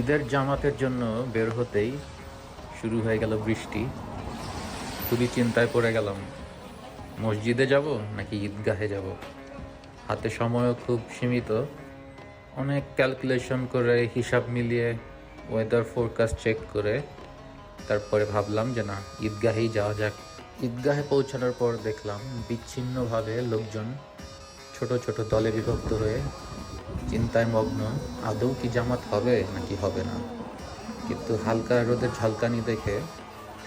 ঈদের জামাতের জন্য বের হতেই শুরু হয়ে গেল বৃষ্টি। খুবই চিন্তায় পড়ে গেলাম, মসজিদে যাব নাকি ঈদগাহে যাব? হাতে সময়ও খুব সীমিত। অনেক ক্যালকুলেশন করে, হিসাব মিলিয়ে ওয়েদার ফোরকাস্ট চেক করে, তারপরে ভাবলাম যে না, ঈদগাহেই যাওয়া যাক। ঈদগাহে পৌঁছানোর পর দেখলাম বিচ্ছিন্নভাবে লোকজন ছোট ছোট দলে বিভক্ত হয়ে চিন্তায় মগ্ন। আদৌ কি জামাত হবে নাকি হবে না? কিন্তু হালকা রোদের ঝলকানি দেখে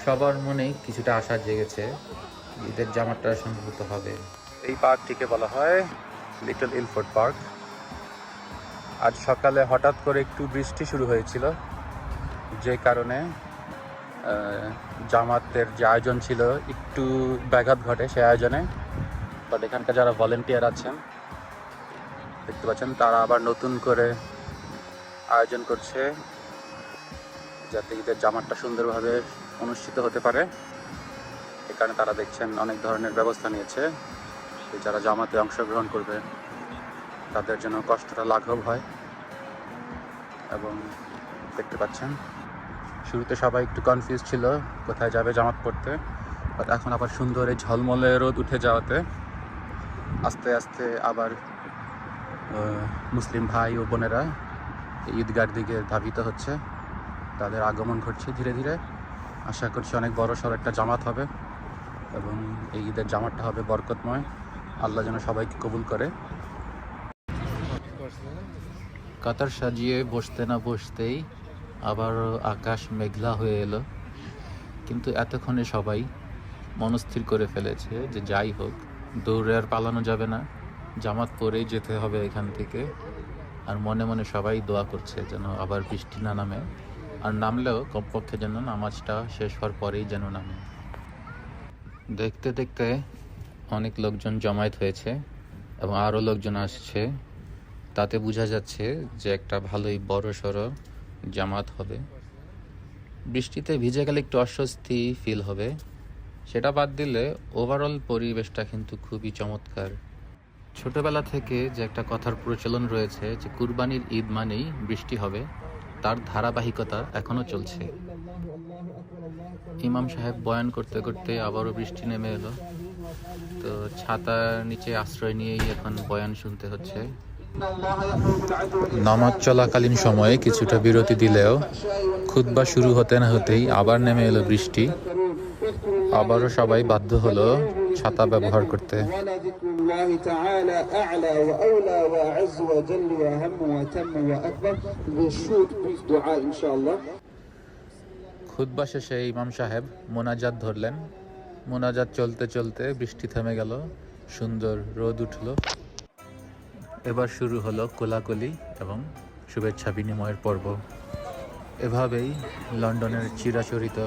সবার মনেই কিছুটা আশা জেগেছে ঈদের জামাতটা সম্ভবত হবে। এই পার্কটিকে বলা হয় লিটল ইলফোর্ড পার্ক। আজ সকালে হঠাৎ করে একটু বৃষ্টি শুরু হয়েছিল, যে কারণে জামাতের যে আয়োজন ছিল একটু ব্যাঘাত ঘটে সেই আয়োজনে। বাট এখানকার যারা ভলেন্টিয়ার আছেন দেখতে পাচ্ছেন, তারা আবার নতুন করে আয়োজন করছে যাতে ঈদের জামাতটা সুন্দরভাবে অনুষ্ঠিত হতে পারে। এ কারণে তারা দেখছেন অনেক ধরনের ব্যবস্থা নিয়েছে। যারা জামাতে অংশগ্রহণ করবে, তাদের জন্য কষ্টটা লাঘব হয়। এবং দেখতে পাচ্ছেন, শুরুতে সবাই একটু কনফিউজ ছিল, কোথায় যাবে জামাত পড়তে। বাট এখন আবার সুন্দর এই ঝলমলে রোদ উঠে যাওয়াতে আস্তে আস্তে আবার মুসলিম ভাই ও বোনেরা ঈদগার দিকে ধাবিত হচ্ছে। তাদের আগমন ঘটছে ধীরে ধীরে। আশা করছি অনেক বড় সড় একটা জামাত হবে এবং এই ঈদের জামাতটা হবে বরকতময়। আল্লাহ যেন সবাইকে কবুল করে। কাতার সাজিয়ে বসতে না বসতেই আবার আকাশ মেঘলা হয়ে এলো। কিন্তু এতক্ষণে সবাই মনস্থির করে ফেলেছে যে যাই হোক, দৌড়ে আর পালানো যাবে না। জামাত পরেই যেতে হবে এখান থেকে। আর মনে মনে সবাই দোয়া করছে যেন আবার বৃষ্টি না নামে। আর নামলেও কমপক্ষে যেন নামাজটা শেষ হওয়ার পরেই যেন নামে। দেখতে দেখতে অনেক লোকজন জমায়েত হয়েছে এবং আরও লোকজন আসছে। তাতে বোঝা যাচ্ছে যে একটা ভালোই বড় সড়ো জামাত হবে। বৃষ্টিতে ভিজে গেলে একটু অস্বস্তি ফিল হবে। সেটা বাদ দিলে ওভারঅল পরিবেশটা কিন্তু খুবই চমৎকার। ছোটবেলা থেকে যে একটা কথার প্রচলন রয়েছে যে কুরবানির ঈদ মানেই বৃষ্টি হবে, তার ধারাবাহিকতা এখনও চলছে। ইমাম সাহেব বয়ান করতে করতে আবারও বৃষ্টি নেমে এলো। তো ছাতার নিচে আশ্রয় নিয়েই এখন বয়ান শুনতে হচ্ছে। নামাজ চলাকালীন সময়ে কিছুটা বিরতি দিলেও খুতবা শুরু হতে না হতেই আবার নেমে এলো বৃষ্টি। আবারও সবাই বাধ্য হলো ছাতা ব্যবহার করতে। খুদ্া শেষে ইমাম সাহেব মোনাজাত ধরলেন। মোনাজাত চলতে চলতে বৃষ্টি থেমে গেল, সুন্দর রোদ উঠল। এবার শুরু হলো কোলাকলি এবং শুভেচ্ছা বিনিময়ের পর্ব। এভাবেই লন্ডনের চিরাচরিত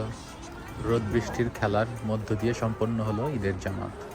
রোদ বৃষ্টির খেলার মধ্য দিয়ে সম্পন্ন হলো ঈদের জামাত।